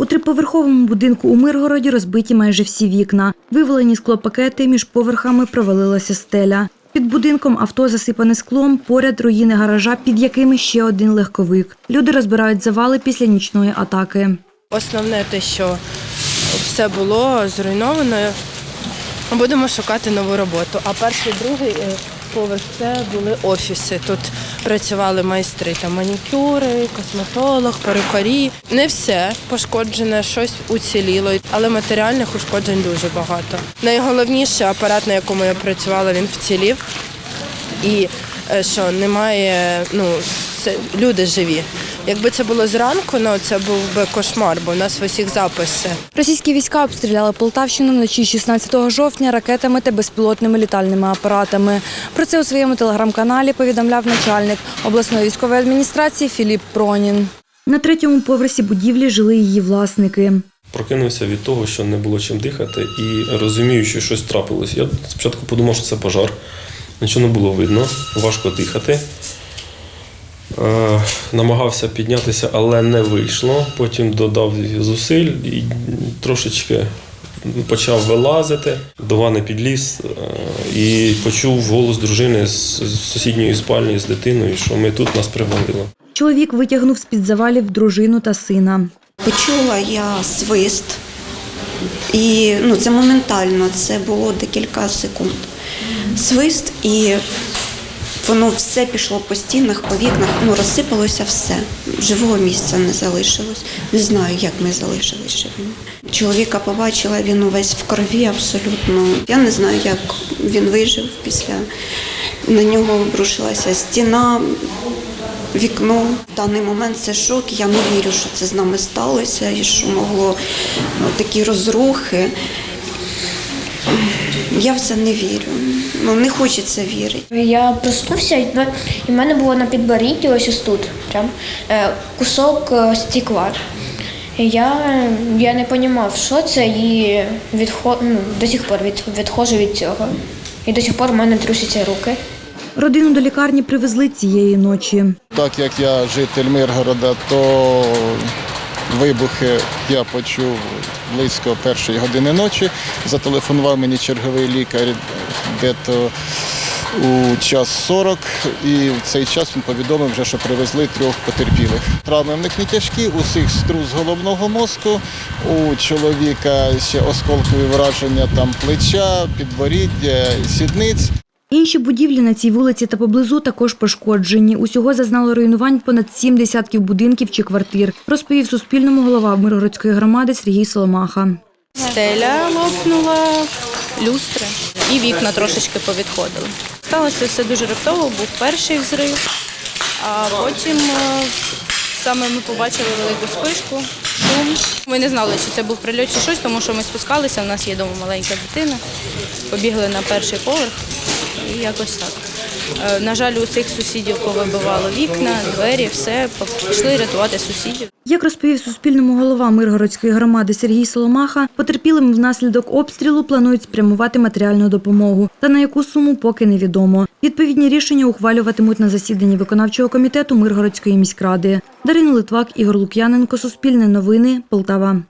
У триповерховому будинку у Миргороді розбиті майже всі вікна. Вивалені склопакети, між поверхами провалилася стеля. Під будинком авто засипане склом, поряд руїни гаража, під якими ще один легковик. Люди розбирають завали після нічної атаки. Основне те, що все було зруйновано. Будемо шукати нову роботу. А перший, другий е, поверх це були офіси. Тут працювали майстри, та манікюри, косметолог, перукарі. Не все пошкоджене, щось уціліло, але матеріальних ушкоджень дуже багато. Найголовніше апарат, на якому я працювала, він вцілів. І е, що немає, ну люди живі. Якби це було зранку, ну це був би кошмар, бо в нас в усіх записи. Російські війська обстріляли Полтавщину вночі 16 жовтня ракетами та безпілотними літальними апаратами. Про це у своєму телеграм-каналі повідомляв начальник обласної військової адміністрації Філіп Пронін. На третьому поверсі будівлі жили її власники. Прокинувся від того, що не було чим дихати, і розумію, що щось трапилось. Я спочатку подумав, що це пожар. Нічого не було видно, важко дихати. Е, намагався піднятися, але не вийшло. Потім додав зусиль і трошечки почав вилазити. До вани підліз е, і почув голос дружини з з сусідньої спальні з дитиною, що ми тут нас привалило. Чоловік витягнув з-під завалів дружину та сина. Почула я свист, і ну, це моментально, це було декілька секунд. Свист, і воно все пішло по стінах, по вікнах, ну розсипалося все. Живого місця не залишилось. Не знаю, як ми залишились живими. Чоловіка побачила, він увесь в крові абсолютно. Я не знаю, як він вижив після на нього обрушилася стіна, вікно. В даний момент це шок. Я не вірю, що це з нами сталося і що могло ну, такі розрухи. Я в це не вірю. Ну, не хочеться вірити. Я проснувся, і в- мене було на підборідді, ось ось тут, прям, е, кусок е, стекла. Я, я не розумів, що це, і відхо, ну, до сих пор від, відходжу від цього. І до сих пор в мене трусяться руки. Родину до лікарні привезли цієї ночі. Так як я житель Миргорода, то вибухи я почув близько першої години ночі. Зателефонував мені черговий лікар де-то у час 40, і в цей час він повідомив, вже, що привезли трьох потерпілих. Травми в них не тяжкі, усіх струс головного мозку, у чоловіка ще осколкові враження там плеча, підборіддя, сідниць. Інші будівлі на цій вулиці та поблизу також пошкоджені. Усього зазнало руйнувань понад сім десятків будинків чи квартир, розповів Суспільному голова Миргородської громади Сергій Соломаха. Стеля лопнула, люстри і вікна трошечки повідходили. Сталося все дуже раптово, був перший взрив, а потім е, саме ми побачили велику спишку, шум. Ми не знали, чи це був прильот чи щось, тому що ми спускалися, у нас є вдома маленька дитина, побігли на перший поверх і якось так. Е, На жаль, у усіх сусідів повибивало вікна, двері, все, пішли рятувати сусідів. Як розповів Суспільному голова Миргородської громади Сергій Соломаха, потерпілим внаслідок обстрілу планують спрямувати матеріальну допомогу, та на яку суму поки невідомо. Відповідні рішення ухвалюватимуть на засіданні виконавчого комітету Миргородської міськради. Дарина Литвак, Ігор Лук'яненко, Суспільне новини, Полтава.